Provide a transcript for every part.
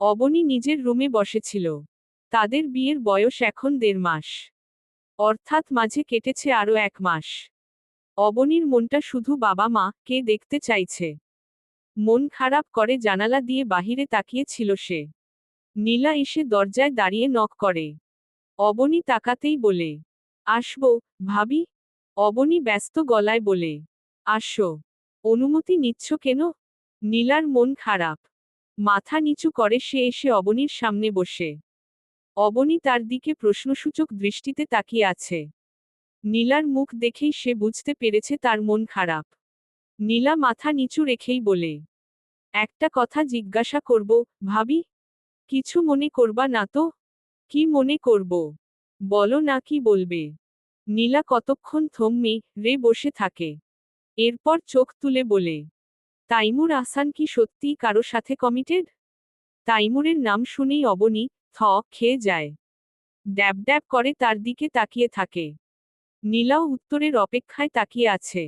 অবনী নিজের রুমে বসেছিল। তাদের বিয়ের বয়স এখন দেড় মাস। অর্থাৎ মাঝে কেটেছে আরও এক মাস। অবনীর মনটা শুধু বাবা মা কে দেখতে চাইছে। মন খারাপ করে জানালা দিয়ে বাহিরে তাকিয়েছিল সে। নীলা এসে দরজায় দাঁড়িয়ে নক করে। অবনী তাকাতেই বলে, আসব, ভাবি? অবনী ব্যস্ত গলায় বলে, আসো। অনুমতি নিচ্ছ কেন? নীলার মন খারাপ। মাথা নিচু করে সে এসে অবনীর সামনে বসে। অবনী তার দিকে প্রশ্নসূচক দৃষ্টিতে তাকিয়ে আছে। নীলার মুখ দেখেই সে বুঝতে পেরেছে তার মন খারাপ। নীলা মাথা নিচু রেখেই বলে, একটা কথা জিজ্ঞাসা করব, ভাবি? কিছু মনে করবা না তো? কি মনে করব? বলো না কি বলবে? নীলা কতক্ষণ থমমি রে বসে থাকে। এরপর চোখ তুলে বলে তাইমুর আহসান কি সত্যিই কারও সাথে কমিটেড তাইমুরের নাম শুনেই অবনী থ খেয়ে যায়। ড্যাব ড্যাব করে তার দিকে তাকিয়ে থাকে। নীলাও উত্তরের অপেক্ষায় তাকিয়ে আছে।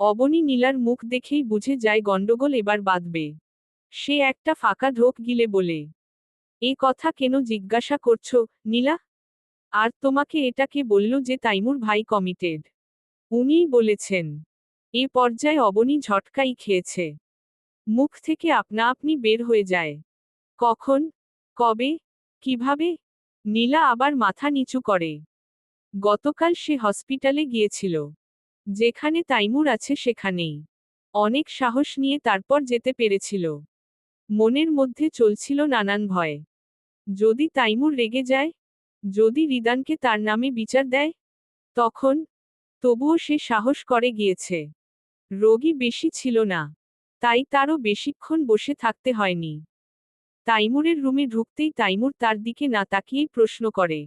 অবনী নীলার মুখ দেখেই বুঝে যায় গণ্ডগোল এবার বাঁধবে। সে একটা ফাঁকা ঢোক গিলে বলে, এ কথা কেন জিজ্ঞাসা করছ, নীলা? আর তোমাকে এটাকে বলল যে তাইমুর ভাই কমিটেড উনিই বলেছেন এ পর্যায়ে অবনী ঝটকাই খেয়েছে। মুখ থেকে আপনা আপনি বের হয়ে যায়। কখন? কবে? কীভাবে? নীলা আবার মাথা নিচু করে। গতকাল সে হসপিটালে গিয়েছিল। যেখানে তাইমুর আছে সেখানেই। অনেক সাহস নিয়ে তারপর যেতে পেরেছিল। মনের মধ্যে চলছিল নানান ভয়। যদি তাইমুর রেগে যায়? যদি রিদানকে তার নামে বিচার দেয়? তখন? তবুও সে সাহস করে গিয়েছে। রোগী বেশি ছিল না, তাই তারও বেশিক্ষণ বসে থাকতে হয়নি। তাইমুরের রুমে ঢুকতেই তাইমুর তার দিকে না তাকিয়েই প্রশ্ন করে,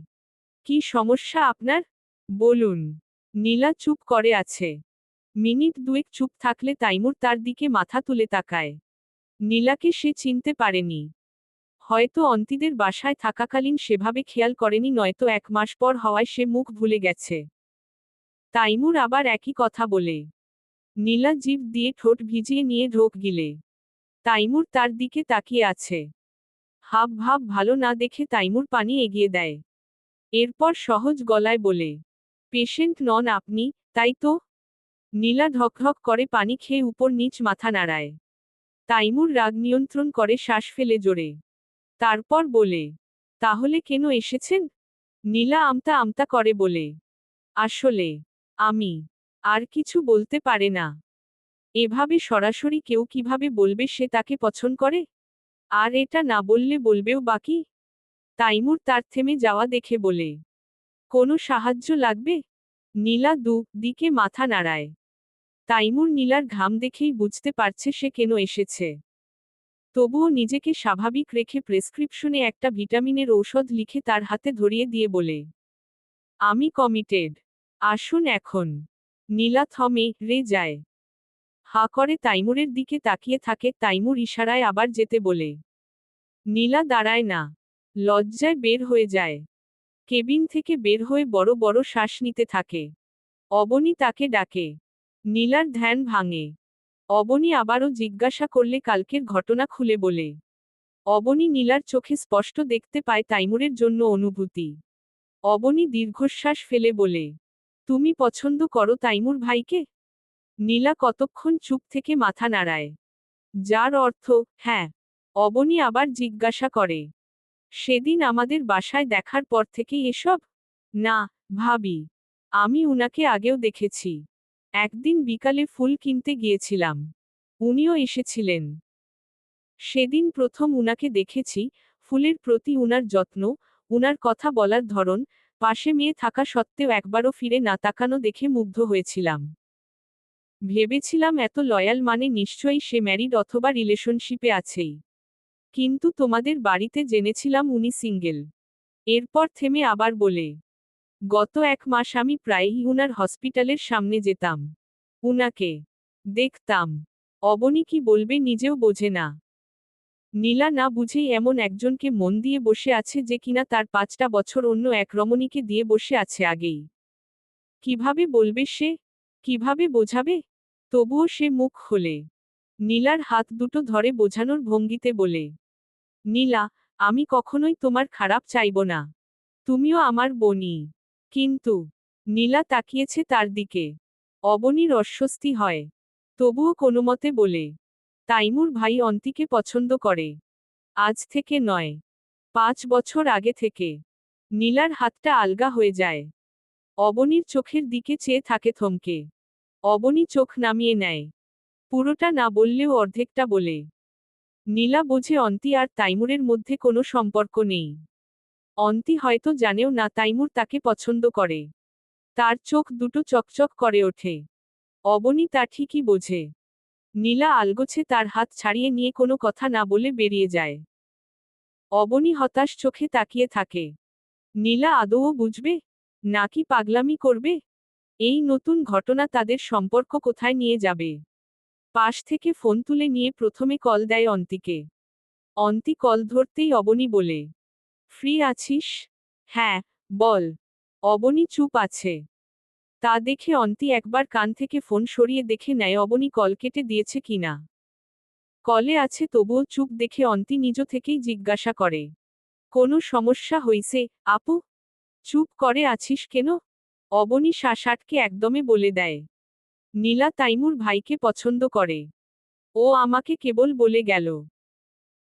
কি সমস্যা আপনার? বলুন। নীলা চুপ করে আছে। মিনিট দুয়েক চুপ থাকলে তাইমুর তার দিকে মাথা তুলে তাকায়। নীলাকে সে চিনতে পারেনি। হয়তো অন্তিদের বাসায় থাকাকালীন সেভাবে খেয়াল করেনি, নয়তো এক মাস পর হওয়ায় সে মুখ ভুলে গেছে। তাইমুর আবার একই কথা বলে নীলা জিভ দিয়ে ঠোঁট ভিজিয়ে নিয়ে ঢোক গিলে। তাইমুর তার দিকে তাকিয়ে আছে। হাব, ভাব, ভালো না দেখে তাইমুর পানি এগিয়ে দেয়। এরপর সহজ গলায় বলে, পেশেন্ট নন আপনি, তাই তো? নীলা ঢকঢক করে পানি খেয়ে উপর নিচ মাথা নাড়ায়। তাইমুর রাগ নিয়ন্ত্রণ করে শ্বাস ফেলে জোরে। তারপর বলে, তাহলে কেন এসেছেন? নীলা আমতা আমতা করে বলে, আসলে, আমি আর কিছু বলতে পারে না। এভাবে সরাসরি কেউ কীভাবে বলবে সে তাকে পছন্দ করে? আর এটা না বললে বলবেও বাকি তাইমুর তার থেমে যাওয়া দেখে বলে, কোনো সাহায্য লাগবে? নীলা দু দিকে মাথা নাড়ায়। তাইমুর নীলার ঘাম দেখেই বুঝতে পারছে সে কেন এসেছে। তবুও নিজেকে স্বাভাবিক রেখে প্রেসক্রিপশনে একটা ভিটামিনের ঔষধ লিখে তার হাতে ধরিয়ে দিয়ে বলে, আমি কমিটেড। আসুন এখন। নীলা থমে, রে যায়। হা করে তাইমুরের দিকে তাকিয়ে থাকে, তাইমুর ইশারায় আবার যেতে বলে। নীলা দাঁড়ায় না। লজ্জায় বের হয়ে যায়। কেবিন থেকে বের হয়ে বড় বড় শ্বাস নিতে থাকে। অবনী তাকে ডাকে। নীলার ধ্যান ভাঙে। অবনী আবারও জিজ্ঞাসা করলে কালকের ঘটনা খুলে বলে। অবনী নীলার চোখে স্পষ্ট দেখতে পায় তাইমুরের জন্য অনুভূতি। অবনী দীর্ঘশ্বাস ফেলে বলে তুমি পছন্দ করো তাইমুর ভাইকে? নীলা কতক্ষণ চুপ থেকে মাথা নাড়ায়। যার অর্থ হ্যাঁ। অবনী আবার জিজ্ঞাসা করে, সেদিন আমাদের বাসায় দেখার পর থেকেই এসব? না, ভাবি। আমি উনাকে আগেও দেখেছি। একদিন বিকালে ফুল কিনতে গিয়েছিলাম। উনিও এসেছিলেন। সেদিন প্রথম উনাকে দেখেছি। ফুলের প্রতি উনার যত্ন, উনার কথা বলার ধরন পাশে মেয়ে থাকা সত্ত্বেও একবারও ফিরে না তাকানো দেখে মুগ্ধ হয়েছিলাম। ভেবেছিলাম এত লয়াল মানে নিশ্চয়ই সে ম্যারিড অথবা রিলেশনশিপে আছেই। কিন্তু তোমাদের বাড়িতে জেনেছিলাম উনি সিঙ্গেল। এরপর থেমে আবার বলে, গত এক মাস আমি প্রায়ই উনার হসপিটালের সামনে যেতাম। উনাকে দেখতাম। অবনী কি বলবে নিজেও বোঝে না। নীলা না বুঝেই এমন একজনকে মন দিয়ে বসে আছে যে কিনা তার পাঁচটা বছর অন্য এক রমণীকে দিয়ে বসে আছে আগেই। কীভাবে বলবে সে? কীভাবে বোঝাবে? তবুও সে মুখ খোলে। নীলার হাত দুটো ধরে বোঝানোর ভঙ্গিতে বলে, নীলা, আমি কখনোই তোমার খারাপ চাইব না। তুমিও আমার বনি। কিন্তু নীলা তাকিয়েছে তার দিকে। অবনীর অস্বস্তি হয়। তবুও কোনোমতে বলে তাইমুর ভাই অন্তিকে পছন্দ করে। আজ থেকে নয়। পাঁচ বছর আগে থেকে। নীলার হাতটা আলগা হয়ে যায়। অবনীর চোখের দিকে চেয়ে থাকে থমকে। অবনী চোখ নামিয়ে নেয়। পুরোটা না বললেও অর্ধেকটা বলে। নীলা বোঝে অন্তি আর তাইমুরের মধ্যে কোনো সম্পর্ক নেই। অন্তি হয়তো জানেও না তাইমুর তাকে পছন্দ করে। তার চোখ দুটো চকচক করে ওঠে। অবনী তা ঠিকই বোঝে। নীলা আলগোছে তার হাত ছাড়িয়ে নিয়ে কোনো কথা না বলে বেরিয়ে যায়। অবনী হতাশ চোখে তাকিয়ে থাকে। নীলা আদৌ বুঝবে? নাকি পাগলামি করবে? এই নতুন ঘটনা তাদের সম্পর্ক কোথায় নিয়ে যাবে? পাশ থেকে ফোন তুলে নিয়ে প্রথমে কল দেয় অন্তিকে। অন্তি কল ধরতেই অবনী বলে, ফ্রি আছিস? হ্যাঁ বল। অবনী চুপ আছে। তা দেখে অন্তি একবার কান থেকে ফোন সরিয়ে দেখে নেয় অবনী কল কেটে দিয়েছে কিনা কলে আছে তবুও চুপ দেখে অন্তি নিজ থেকেই জিজ্ঞাসা করে। কোনো সমস্যা হইছে, আপু? চুপ করে আছিস কেন? অবনী শাসাটকে একদমে বলে দেয়। নীলা তাইমুর ভাইকে পছন্দ করে। ও আমাকে কেবল বলে গেল।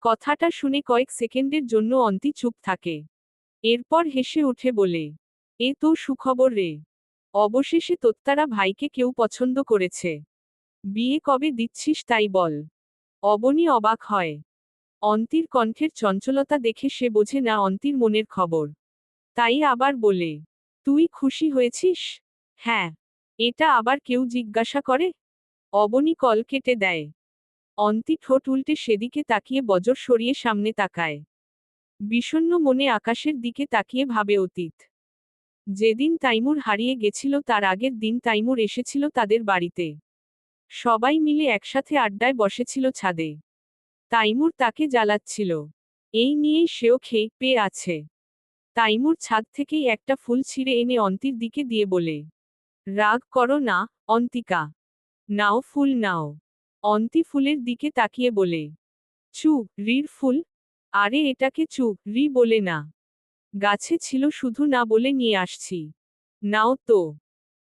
কথাটা শুনে কয়েক সেকেন্ডের জন্য অন্তি চুপ থাকে। এরপর হেসে উঠে বলে, এ তো সুখবর রে। অবশেষে তোত্তারা ভাইকে কেউ পছন্দ করেছে। বিয়ে কবে দিচ্ছিস তাই বল। অবনী অবাক হয়। অন্তির কণ্ঠের চঞ্চলতা দেখে সে বোঝে না অন্তির মনের খবর। তাই আবার বলে, তুই খুশি হয়েছিস? হ্যাঁ। এটা আবার কেউ জিজ্ঞাসা করে? অবনী কল কেটে দেয়। অন্তি ঠোঁট উল্টে সেদিকে তাকিয়ে বজর সরিয়ে সামনে তাকায়। বিষণ্ন মনে আকাশের দিকে তাকিয়ে ভাবে অতীত। যেদিন তাইমুর হারিয়ে গেছিল তার আগের দিন তাইমুর এসেছিল তাদের বাড়িতে। সবাই মিলে একসাথে আড্ডায় বসেছিল ছাদে। তাইমুর তাকে জ্বালাচ্ছিল। এই নিয়েই সেও খেয়ে পেয়ে আছে। তাইমুর ছাদ থেকেই একটা ফুল ছিঁড়ে এনে অন্তির দিকে দিয়ে বলে, রাগ করো না, অন্তিকা। নাও ফুল নাও। অন্তি ফুলের দিকে তাকিয়ে বলে, চু, রির ফুল? আরে এটাকে চু, রি বলে না। গাছে ছিল শুধু না বলে নিয়ে আসছি। নাও তো।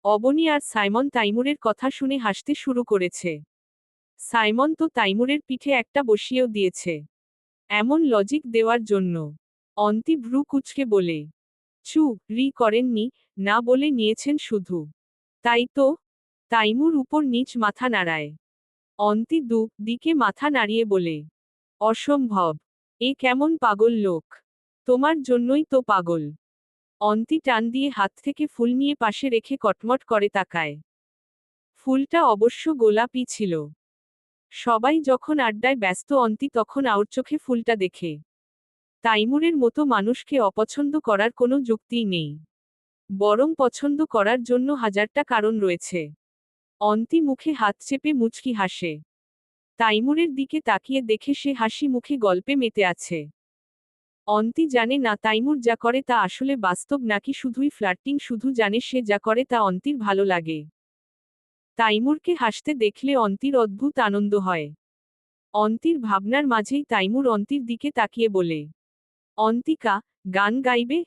অবনী আর সাইমন তাইমুরের কথা শুনে হাসতে শুরু করেছে। সাইমন তো তাইমুরের পিঠে একটা বসিয়েও দিয়েছে। এমন লজিক দেওয়ার জন্য। অন্তি ভ্রু কুচকে বলে, চু, রি করেননি, না বলে নিয়েছেন শুধু। তাই তো? তাইমুর উপর নিচ মাথা নাড়ায়। অন্তি দু দিকে মাথা নাড়িয়ে বলে, অসম্ভব। এ কেমন পাগল লোক। তোমার জন্যই তো পাগল। অন্তি টান দিয়ে হাত থেকে ফুল নিয়ে পাশে রেখে কটমট করে তাকায়। ফুলটা অবশ্য গোলাপি ছিল। সবাই যখন আড্ডায় ব্যস্ত, অন্তি তখন আউর চোখে ফুলটা দেখে। তাইমুরের মতো মানুষকে অপছন্দ করার কোনো যুক্তিই নেই। বরং পছন্দ করার জন্য হাজারটা কারণ রয়েছে। অন্তি মুখে হাত চেপে মুচকি হাসে। তাইমুরের দিকে তাকিয়ে দেখে সে হাসি মুখে গল্পে মেতে আছে। অন্তি জানে না তাইমুর যা করে তা আসলে বাস্তব নাকি শুধুই ফ্লার্টিং, শুধু জানে সে যা করে তা অন্তির ভালো লাগে। তাইমুরকে হাসতে দেখলে অন্তির অদ্ভুত আনন্দ হয়। অন্তির ভাবনার মাঝেই তাইমুর অন্তির দিকে তাকিয়ে বলে, অন্তিকা, গান গাইবে?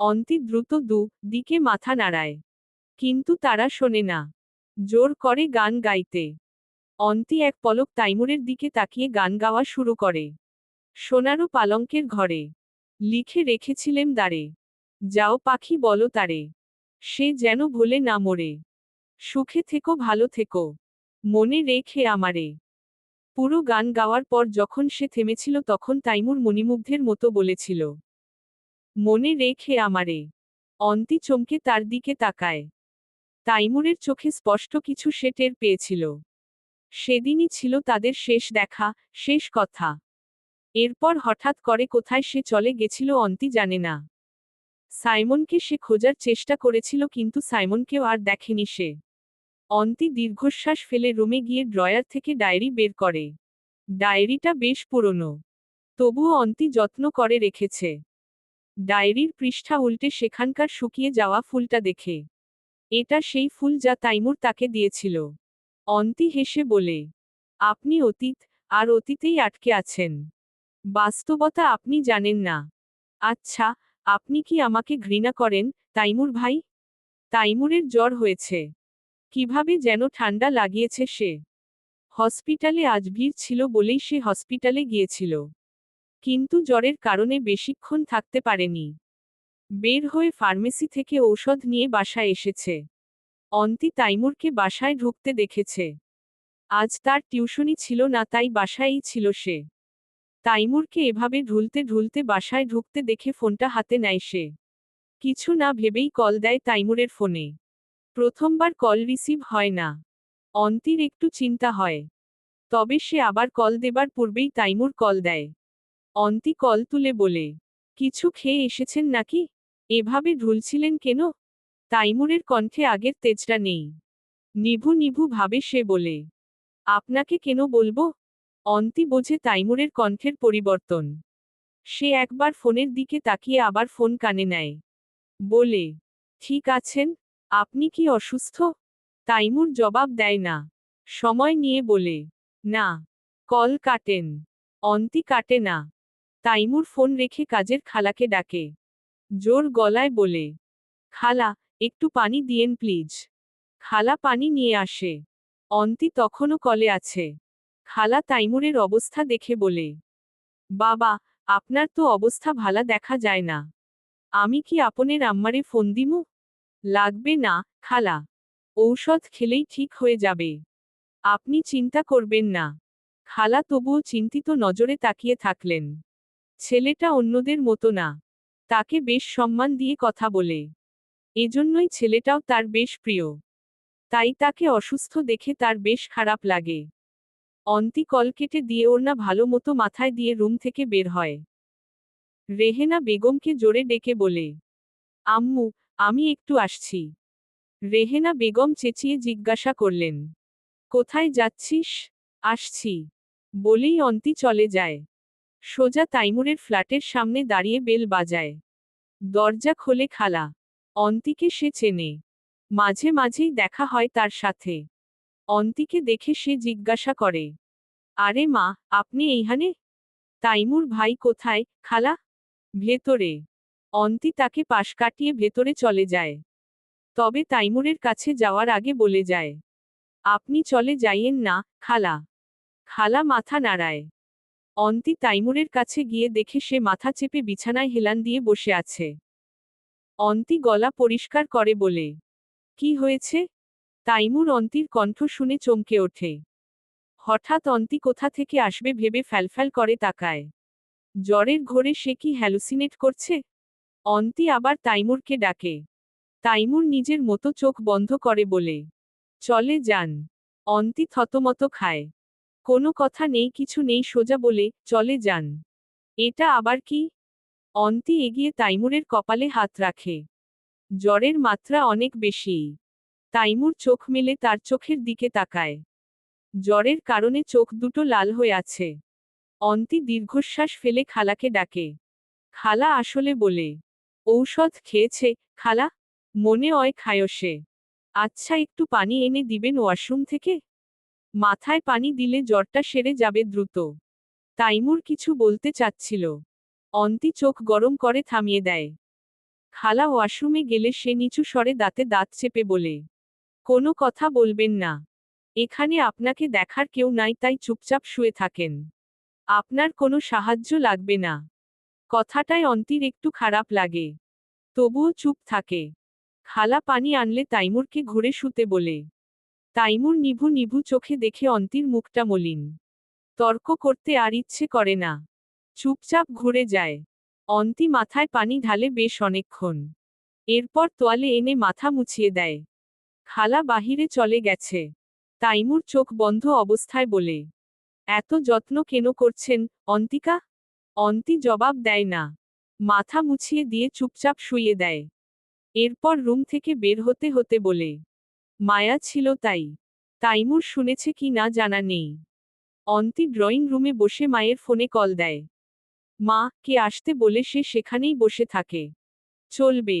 অন্তি দ্রুত দু দিকে মাথা নাড়ায়, কিন্তু তারা শোনে না, জোর করে গান গাইতে। অন্তি এক পলক তাইমুরের দিকে তাকিয়ে গান গাওয়া শুরু করে। সোনারও পালঙ্কের ঘরে। লিখে রেখেছিলেম দাঁড়ে যাও পাখি বলো তারে। সে যেন ভোলে না মরে। সুখে থেকো, ভালো থেকো। মনে রেখে আমারে। পুরো গান গাওয়ার পর যখন সে থেমেছিল তখন তাইমুর মণিমুগ্ধের মতো বলেছিল, মনে রেখে আমারে। অন্তি চমকে তার দিকে তাকায়। তাইমুরের চোখে স্পষ্ট কিছু সে টের পেয়েছিল। সেদিনই ছিল তাদের শেষ দেখা, শেষ কথা। এরপর হঠাৎ করে কোথায় সে চলে গেছিল অন্তি জানে না। সাইমনকে সে খোঁজার চেষ্টা করেছিল কিন্তু সাইমনকেও আর দেখেনি সে। অন্তি দীর্ঘশ্বাস ফেলে রুমে গিয়ে ড্রয়ার থেকে ডায়েরি বের করে। ডায়েরিটা বেশ পুরনো। তবুও অন্তি যত্ন করে রেখেছে। ডায়েরির পৃষ্ঠা উল্টে সেখানকার শুকিয়ে যাওয়া ফুলটা দেখে। এটা সেই ফুল যা তাইমুর তাকে দিয়েছিল। অন্তি হেসে বলে, আপনি অতীত, আর অতীতেই আটকে আছেন। বাস্তবতা আপনি জানেন না। আচ্ছা আপনি কি আমাকে ঘৃণা করেন, তাইমুর ভাই? তাইমুরের জ্বর হয়েছে। কীভাবে যেন ঠান্ডা লাগিয়েছে সে। হসপিটালে আজ ভিড় ছিল বলেই সে হসপিটালে গিয়েছিল। কিন্তু জ্বরের কারণে বেশিক্ষণ থাকতে পারেনি। বের হয়ে ফার্মেসি থেকে ঔষধ নিয়ে বাসায় এসেছে। অন্তি তাইমুরকে বাসায় ঢুকতে দেখেছে। আজ তার টিউশনি ছিল না, তাই বাসায়ই ছিল সে। তাইমুরকে এভাবে ঢুলতে ঢুলতে বাসায় ঢুকতে দেখে ফোনটা হাতে নেয় সে। কিছু না ভেবেই কল দেয় তাইমুরের ফোনে। প্রথমবার কল রিসিভ হয় না। অন্তির একটু চিন্তা হয়। তবে সে আবার কল দেবার পূর্বেই তাইমুর কল দেয়। অন্তি কল তুলে বলে, কিছু খেয়ে এসেছেন নাকি? এভাবে ঢুলছিলেন কেন? তাইমুরের কণ্ঠে আগের তেজটা নেই। নিভু নিভু ভাবে সে বলে, আপনাকে কেন বলব? অন্তি বোঝে তাইমুরের কণ্ঠের পরিবর্তন। সে একবার ফোনের দিকে তাকিয়ে আবার ফোন কানে নেয়। বলে, ঠিক আছেন? আপনি কি অসুস্থ? তাইমুর জবাব দেয়, না। সময় নিয়ে বলে, না, কল কাটেন, অন্তি কাটে না। তাইমুর ফোন রেখে কাজের খালাকে ডাকে। জোর গলায় বলে, খালা, একটু পানি দিয়েন প্লিজ। খালা পানি নিয়ে আসে। অন্তি তখনও কলে আছে। খালা তাইমুরের অবস্থা দেখে বলে, বাবা, আপনার তো অবস্থা ভালা দেখা যায় না। আমি কি আপনের আম্মারে ফোন দিমু? লাগবে না, খালা। ঔষধ খেলেই ঠিক হয়ে যাবে। আপনি চিন্তা করবেন না খালা তবুও চিন্তিত নজরে তাকিয়ে থাকলেন। ছেলেটা অন্যদের মতো না। তাকে বেশ সম্মান দিয়ে কথা বলে। এজন্যই ছেলেটাও তার বেশ প্রিয়। তাই তাকে অসুস্থ দেখে তার বেশ খারাপ লাগে। অন্তি কল কেটে দিয়ে ওর না ভালো মতো মাথায় দিয়ে রুম থেকে বের হয়। রেহেনা বেগমকে জোরে ডেকে বলে, আম্মু, আমি একটু আসছি। রেহেনা বেগম চেঁচিয়ে জিজ্ঞাসা করলেন, কোথায় যাচ্ছিস? আসছি। বলেই অন্তি চলে যায়। সোজা তাইমুরের ফ্ল্যাটের সামনে দাঁড়িয়ে বেল বাজায়। দরজা খোলে খালা। অন্তিকে সে চেনে। মাঝে মাঝেই দেখা হয় তার সাথে। অন্তিকে দেখে সে জিজ্ঞাসা করে, আরে মা, আপনি এইখানে? তাইমুর ভাই কোথায়, খালা? ভেতরে। অন্তি তাকে পাশ কাটিয়ে ভেতরে চলে যায়। তবে তাইমুরের কাছে যাওয়ার আগে বলে যায়, আপনি চলে যাইয়েন না, খালা। খালা মাথা নাড়ায়। অন্তি তাইমুরের কাছে গিয়ে দেখে সে মাথা চেপে বিছানায় হেলান দিয়ে বসে আছে। অন্তি গলা পরিষ্কার করে বলে, কি হয়েছে? তাইমুর অন্তির কণ্ঠ শুনে চমকে ওঠে। হঠাৎ অন্তি কোথা থেকে আসবে ভেবে ফ্যালফ্যাল করে তাকায়। জ্বরের ঘোরে সে কি হ্যালুসিনেট করছে? অন্তি আবার তাইমুরকে ডাকে। তাইমুর নিজের মতো চোখ বন্ধ করে বলে, চলে যান। অন্তি থতমত খায়। কোনো কথা নেই, কিছু নেই, সোজা বলে, চলে যান। এটা আবার কি? অন্তি এগিয়ে তাইমুরের কপালে হাত রাখে। জ্বরের মাত্রা অনেক বেশি। তাইমুর চোখ মেলে তার চোখের দিকে তাকায়। জ্বরের কারণে চোখ দুটো লাল হয়ে আছে। অন্তি দীর্ঘশ্বাস ফেলে খালাকে ডাকে। খালা আসলে বলে, ঔষধ খেয়েছে, খালা? মনে অয় খায়সে। আচ্ছা একটু পানি এনে দিবেন ওয়াশরুম থেকে? মাথায় পানি দিলে জ্বরটা সেরে যাবে দ্রুত। তাইমুর কিছু বলতে চাচ্ছিল। অন্তি চোখ গরম করে থামিয়ে দেয়। খালা ওয়াশরুমে গেলে সে নিচু স্বরে দাঁতে দাঁত চেপে বলে কোনো কথা বলবেন না। এখানে আপনাকে দেখার কেউ নাই, তাই চুপচাপ শুয়ে থাকেন। আপনার কোনো সাহায্য লাগবে না। কথাটায় অন্তির একটু খারাপ লাগে। তবুও চুপ থাকে। খালা পানি আনলে তাইমুরকে ঘুরে শুতে বলে। তাইমুর নিভু নিভু চোখে দেখে অন্তির মুখটা মলিন। তর্ক করতে আর ইচ্ছে করে না। চুপচাপ ঘুরে যায়। অন্তি মাথায় পানি ঢালে বেশ অনেকক্ষণ। এরপর তোয়ালে এনে মাথা মুছিয়ে দেয়। খালা বাহিরে চলে গেছে। তাইমুর চোখ বন্ধ অবস্থায় বলে, এত যত্ন কেন করছেন, অন্তিকা? অন্তি জবাব দেয়, না। মাথা মুছিয়ে দিয়ে চুপচাপ শুয়ে দেয়। এরপর রুম থেকে বের হতে হতে বলে, মায়া ছিল তাই। তাইমুর শুনেছে কি না জানা নেই। অন্তি ড্রয়িং রুমে বসে মায়ের ফোনে কল দেয়, মা, কে আসতে বলে সে সেখানেই বসে থাকে। চলবে।